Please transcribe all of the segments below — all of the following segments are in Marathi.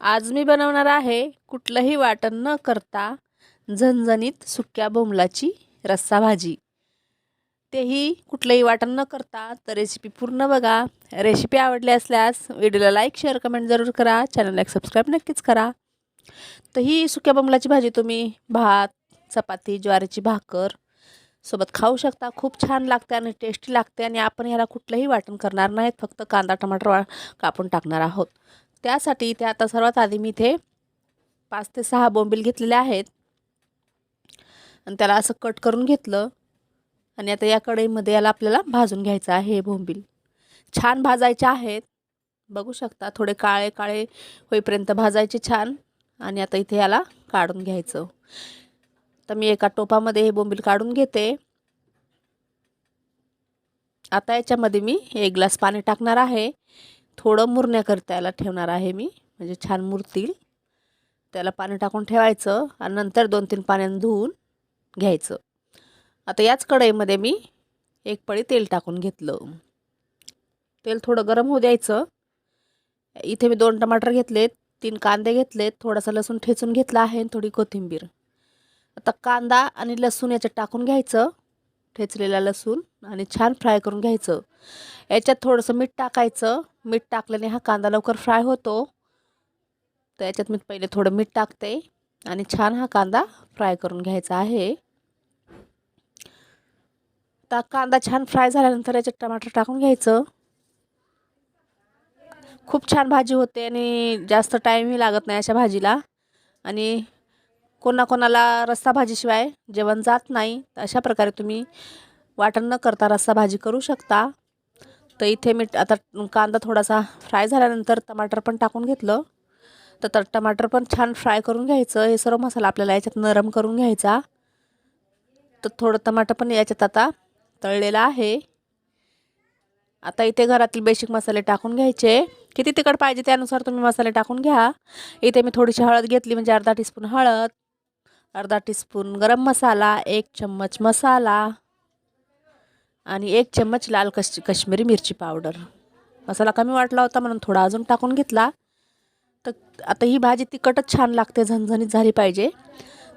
आज मी बनवणार आहे कुठलंही वाटण न करता झणझणीत सुक्या बोंबलाची रस्सा भाजी. तेही कुठलंही वाटण न करता तर रेसिपी पूर्ण बघा. रेसिपी आवडली असल्यास व्हिडिओला लाईक शेअर कमेंट जरूर करा. चॅनलला एक सबस्क्राईब नक्कीच करा. तर ही सुक्या बोंबलाची भाजी तुम्ही भात चपाती ज्वारीची भाकर सोबत खाऊ शकता. खूप छान लागते आणि टेस्टी लागते आणि आपण ह्याला कुठलंही वाटण करणार नाहीत. फक्त कांदा टमाटर वा कापून टाकणार आहोत. त्यासाठी इथे आता सर्वात आधी मी इथे पाच ते सहा बोंबील घेतलेले आहेत. आणि त्याला असं कट करून घेतलं. आणि आता या कढईमध्ये याला आपल्याला भाजून घ्यायचं आहे हे बोंबील. छान भाजायचे आहेत. बघू शकता थोडे काळे काळे होईपर्यंत भाजायचे छान. आणि आता इथे याला काढून घ्यायचं. तर मी एका टोपामध्ये हे बोंबील काढून घेते. आता याच्यामध्ये मी एक ग्लास पाणी टाकणार आहे. थोडं मुरण्याकरता याला ठेवणार आहे मी. म्हणजे छान मुरतील. त्याला पाणी टाकून ठेवायचं आणि नंतर दोन तीन पाण्यानं धुवून घ्यायचं. आता याच कढईमध्ये मी एक पळी तेल टाकून घेतलं. तेल थोडं गरम होऊ द्यायचं. इथे मी दोन टमाटर घेतलेत तीन कांदे घेतलेत थोडासा लसूण ठेचून घेतला आहे आणि थोडी कोथिंबीर. आता कांदा आणि लसूण याच्यात टाकून घ्यायचं. ठेचलेला लसूण आणि छान फ्राय करून घ्यायचं. याच्यात थोडंसं मीठ टाकायचं. मीठ टाकल्याने हा कांदा लवकर फ्राय होतो. तर याच्यात मी पहिले थोडं मीठ टाकते आणि छान हा कांदा फ्राय करून घ्यायचा आहे. तर कांदा छान फ्राय झाल्यानंतर याच्यात टमाटर टाकून घ्यायचं. खूप छान भाजी होते आणि जास्त टाईमही लागत नाही अशा भाजीला. आणि कोणाकोणाला रस्सा भाजीशिवाय जेवण जात नाही तर अशा प्रकारे तुम्ही वाटण न करता रस्सा भाजी करू शकता. तर इथे मी आता कांदा थोडासा फ्राय झाल्यानंतर टमाटर पण टाकून घेतलं. तर टमाटर पण छान फ्राय करून घ्यायचं. हे सर्व मसाला आपल्याला याच्यात नरम करून घ्यायचा. तर थोडं टमाटर पण याच्यात आता तळलेलं आहे. आता इथे घरातील बेसिक मसाले टाकून घ्यायचे. किती तिखट पाहिजे त्यानुसार तुम्ही मसाले टाकून घ्या. इथे मी थोडीशी हळद घेतली म्हणजे अर्धा टीस्पून हळद. अर्धा टीस्पून गरम मसाला एक चम्मच मसाला आणि एक चम्मच लाल कश कश्मीरी मिरची पावडर मसाला कमी वाटला होता म्हणून थोडा अजून टाकून घेतला. तर आता ही भाजी तिखटच छान लागते झणझणीत झाली पाहिजे.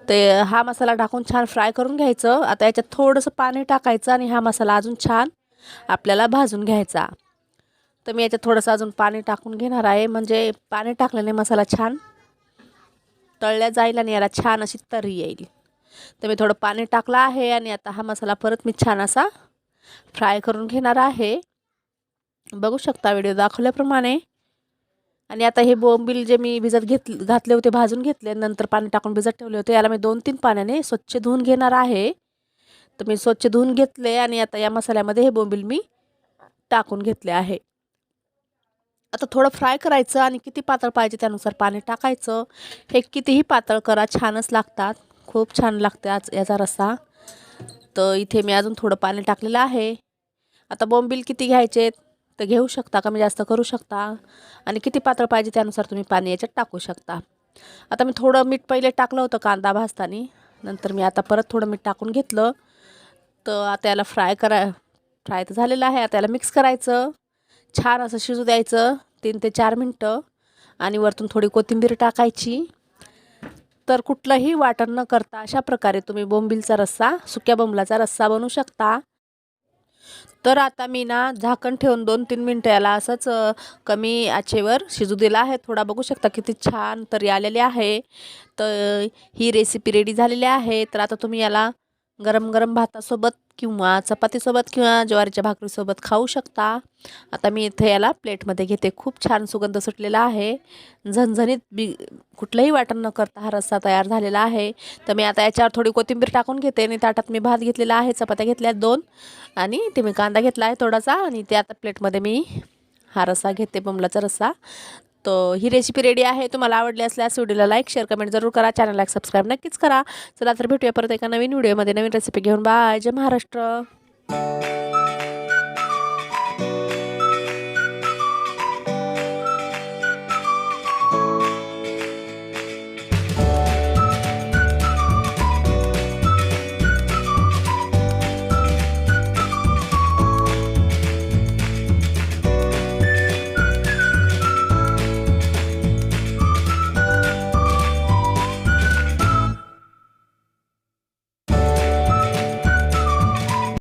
ते हा मसाला टाकून छान फ्राय करून घ्यायचं. आता याच्यात थोडंसं पाणी टाकायचं आणि हा मसाला अजून छान आपल्याला भाजून घ्यायचा. तर मी याच्यात थोडंसं अजून पाणी टाकून घेणार आहे. म्हणजे पाणी टाकल्याने मसाला छान तळल्या जाईल आणि याला छान अशी तरी येईल. तर मी थोडं पाणी टाकलं आहे आणि आता हा मसाला परत मी छान असा फ्राय करून घेणार आहे. बघू शकता व्हिडिओ दाखवल्याप्रमाणे. आणि आता हे बोंबील जे मी भिजत घेत घातले होते भाजून घेतले नंतर पाणी टाकून भिजत ठेवले होते याला मी दोन तीन पाण्याने स्वच्छ धुवून घेणार आहे. तर मी स्वच्छ धुवून घेतले आणि आता या मसाल्यामध्ये हे बोंबील मी टाकून घेतले आहे. आता थोडं फ्राय करायचं आणि किती पातळ पाहिजे त्यानुसार पाणी टाकायचं. हे कितीही पातळ करा छानच लागतात. खूप छान लागते आज याचा रस्सा. तर इथे मी अजून थोडं पाणी टाकलेलं आहे. आता बोंबील किती घ्यायचे तर घेऊ शकता कमी जास्त करू शकता. आणि किती पातळ पाहिजे त्यानुसार तुम्ही पाणी याच्यात टाकू शकता. आता मी थोडं मीठ पहिले टाकलं होतं कांदा भाजताना. नंतर मी आता परत थोडं मीठ टाकून घेतलं. तर आता याला फ्राय करा फ्राय तर झालेलं आहे. आता याला मिक्स करायचं. छान असं शिजू द्यायचं. तीन ते चार मिनटं. आणि वरतून थोडी कोथिंबीर टाकायची. तर कुठलंही वाटण न करता अशा प्रकारे तुम्ही बोंबिलचा रस्सा सुक्या बोंबलाचा रस्सा बनवू शकता. तर आता मी ना झाकण ठेवून दोन तीन मिनटं याला असंच कमी आचेवर शिजू दिला आहे. थोडा बघू शकता किती छान तरी आलेले आहे. तर ही रेसिपी रेडी झालेली आहे. तर आता तुम्ही याला गरम गरम भातासोबत किंवा चपातीसोबत किंवा ज्वारीच्या भाकरीसोबत खाऊ शकता. आता मी इथे याला प्लेटमध्ये घेते. खूप छान सुगंध सुटलेला आहे. झणझणीत बी कुठलंही वाटण न करता हा रस्सा तयार झालेला आहे. तर मी आता याच्यावर थोडी कोथिंबीर टाकून घेते आणि ताटात मी भात घेतलेला आहे. चपात्या घेतल्या दोन आणि ते मी कांदा घेतला आहे थोडासा आणि ते आता प्लेटमध्ये मी हा रस्सा घेते बमलाचा रस्सा. तर ही रेसिपी रेडी आहे. तुम्हाला आवडली असल्यास व्हिडिओला लाईक शेअर कमेंट जरूर करा. चॅनलला सबस्क्राईब नक्कीच करा. चला तर भेटूया परत एका नवीन व्हिडिओमध्ये नवीन रेसिपी घेऊन. बाय जय महाराष्ट्र.